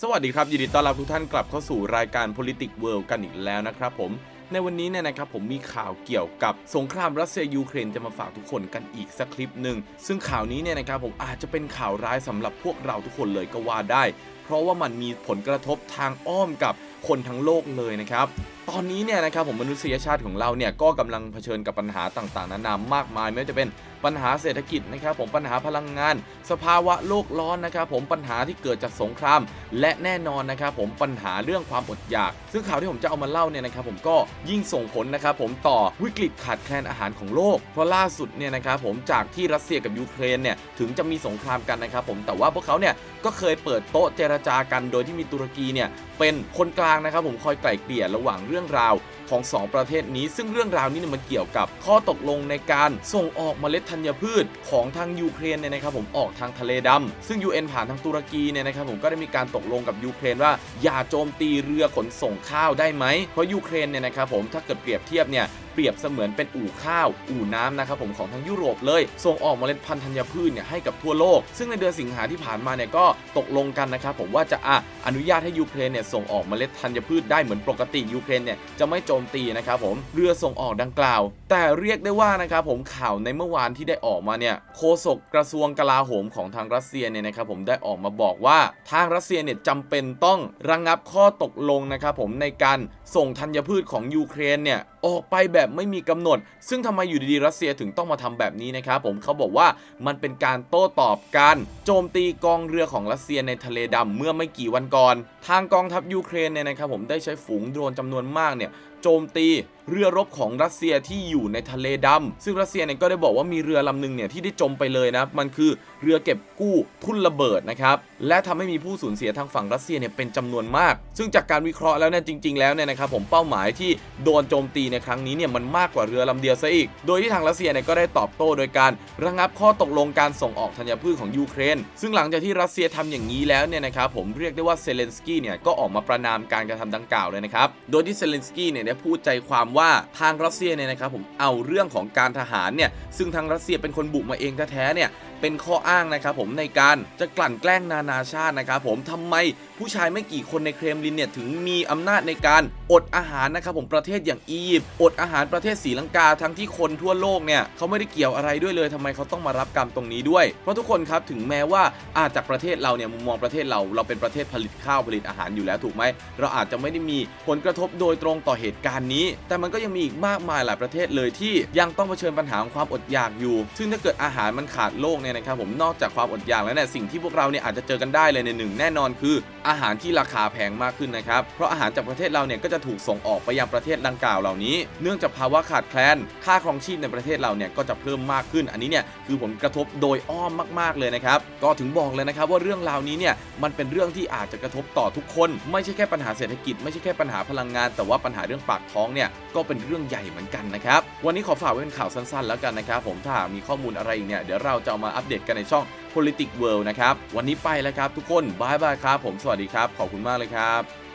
สวัสดีครับ ยินดีต้อนรับทุกท่านกลับเข้าสู่รายการ Politics World กันอีกแล้วนะครับผมในวันนี้เนี่ยนะครับผมมีข่าวเกี่ยวกับสงครามรัสเซียยูเครนจะมาฝากทุกคนกันอีกสักคลิปหนึ่งซึ่งข่าวนี้เนี่ยนะครับผมอาจจะเป็นข่าวร้ายสำหรับพวกเราทุกคนเลยก็ว่าได้ เพราะว่ามันมีผลกระทบทางอ้อมกับคนทั้งโลกเลยนะครับ ตอนนี้เนี่ยนะครับผมมนุษยชาติของเราเนี่ยก็กำลังเผชิญกับปัญหาต่างๆนานามากมาย ไม่ว่าจะเป็นปัญหาเศรษฐกิจนะครับผมปัญหาพลังงาน สภาวะโลกร้อนนะครับผมปัญหาที่เกิดจากสงคราม และแน่นอนนะครับผมปัญหาเรื่องความอดอยาก ซึ่งข่าวที่ผมจะเอามาเล่าเนี่ยนะครับผมก็ยิ่งส่งผลนะครับผมต่อวิกฤตขาดแคลนอาหารของโลก เพราะล่าสุดเนี่ยนะครับผมจากที่รัสเซียกับยูเครนเนี่ยถึงจะมีสงครามกันนะครับผมแต่ว่าพวกเขาเนี่ยก็เคยเปิดโต๊ะเจรจากัน โดยที่มีตุรกีเนี่ยเป็นคนกลางนะครับผมคอยไกล่เกลี่ยระหว่างเรื่องราวของสองประเทศนี้ ซึ่งเรื่องราวนี้เนี่ยมันเกี่ยวกับข้อตกลงในการส่งออกเมล็ดธัญพืชของทางยูเครนเนี่ยนะครับผมออกทางทะเลดำซึ่ง UN ผ่านทางตุรกีเนี่ยนะครับผมก็ได้มีการตกลงกับยูเครนว่าอย่าโจมตีเรือขนส่งข้าวได้ไหมเพราะยูเครนเนี่ยนะครับผมถ้าเกิดเปรียบเทียบเนี่ย เปรียบเสมือนเป็นอู่ข้าว อู่น้ำนะครับผมของทางยุโรปเลย ส่งออกเมล็ดพันธุ์ธัญพืชเนี่ยให้กับทั่วโลก ซึ่งในเดือนสิงหาที่ผ่านมาเนี่ยก็ตกลงกันนะครับผมว่าจะอะอนุญาตให้ยูเครนเนี่ยส่งออกเมล็ดธัญพืชได้เหมือนปกติยูเครนเนี่ยจะไม่โจมตีนะครับผมเรือส่งออกดังกล่าว แต่เรียกได้ว่านะครับผมข่าวในเมื่อวานที่ได้ออกมาเนี่ยโฆษกกระทรวงกลาโหมของทางรัสเซียเนี่ยนะครับผมได้ออกมาบอกว่าทางรัสเซียเนี่ยจำเป็นต้องระงงับข้อตกลงนะครับผมในการส่งธัญพืชของยูเครนเนี่ย ออกไปแบบไม่มีกำหนด ซึ่งทำไมอยู่ดีๆรัสเซียถึงต้องมาทำแบบนี้นะครับผมเขาบอกว่ามันเป็นการโต้ตอบการโจมตีกองเรือของรัสเซียในทะเลดำเมื่อไม่กี่วันก่อน ทางกองทัพยูเครนเนี่ยนะครับผมได้ใช้ฝูงโดรนจำนวนมากเนี่ย โจมตี เรือรบของรัสเซียที่อยู่ในทะเลดำซึ่งรัสเซียเนี่ยก็ได้บอกว่ามีเรือลำหนึ่งเนี่ยที่ได้จมไปเลยนะมันคือเรือเก็บกู้ทุ่นระเบิดนะครับและทำให้มีผู้สูญเสียทางฝั่งรัสเซียเนี่ยเป็นจำนวนมาก ซึ่งจากการวิเคราะห์แล้วเนี่ยจริง ๆแล้วเนี่ยนะครับผมเป้าหมายที่โดนโจมตีในครั้งนี้เนี่ยมันมากกว่าเรือลำเดียวซะอีก โดยที่ทางรัสเซียเนี่ยก็ได้ตอบโต้โดยการระงับข้อตกลงการส่งออกธัญพืชของยูเครน ซึ่งหลังจากที่รัสเซียทำอย่างนี้แล้วเนี่ยนะครับผมเรียกได้ว่าเซเลนสกี้เนี่ยก็ออกมาประนามการกระทำดังกล่าวเลยนะครับโดยที่เซเลนสกี้เนี่ยได้พูดใจความว่าทางรัสเซียเนี่ยนะครับผมเอาเรื่องของการทหารเนี่ยซึ่งทางรัสเซียเป็นคนบุกมาเองแท้ๆเนี่ย เป็นข้ออ้างนะครับผมในการจะกลั่นแกล้งนานาชาตินะครับผมทำไมผู้ชายไม่กี่คนในเครมลินเนี่ยถึงมีอำนาจในการอดอาหารนะครับผมประเทศอย่างอียิปต์อดอาหารประเทศศรีลังกาทั้งที่คนทั่วโลกเนี่ยเขาไม่ได้เกี่ยวอะไรด้วยเลยทำไมเขาต้องมารับกรรมตรงนี้ด้วย เพราะทุกคนครับถึงแม้ว่าอาจจากประเทศเราเนี่ยมุมมองประเทศเราเราเป็นประเทศผลิตข้าวผลิตอาหารอยู่แล้วถูกไหมเราอาจจะไม่ได้มีผลกระทบโดยตรงต่อเหตุการณ์นี้ แต่มันก็ยังมีอีกมากมายหลายประเทศเลยที่ยังต้องเผชิญปัญหาของความอดอยากอยู่ ซึ่งถ้าเกิดอาหารมันขาดโลกเนี่ยนะครับผมนอกจากความอดอยากแล้วเนี่ยสิ่งที่พวกเราเนี่ยอาจจะเจอกันได้เลยในหนึ่งแน่นอนคือ อาหารที่ราคาแพงมากขึ้นนะครับเพราะอาหารจากประเทศเราเนี่ยก็จะถูกส่งออกไปยังประเทศดังกล่าวเหล่านี้ เนื่องจากภาวะขาดแคลนค่าครองชีพในประเทศเราเนี่ยก็จะเพิ่มมากขึ้น อันนี้เนี่ยคือผลกระทบโดยอ้อมมาก ๆเลยนะครับก็ถึงบอกเลยนะครับว่าเรื่องราวนี้เนี่ยมันเป็นเรื่องที่อาจจะกระทบต่อทุกคน ไม่ใช่แค่ปัญหาเศรษฐกิจไม่ใช่แค่ปัญหาพลังงาน แต่ว่าปัญหาเรื่องปากท้องเนี่ยก็เป็นเรื่องใหญ่เหมือนกันนะครับ วันนี้ขอฝากไว้เป็นข่าวสั้นๆ แล้วกันนะครับผมถ้ามีข้อมูลอะไรอีกเนี่ยเดี๋ยวเราจะเอามาอัปเดตกันในช่อง Politics World นะครับ วันนี้ไปแล้วครับทุกคนบายบายครับผมสวัสดีครับ ขอบคุณมากเลยครับ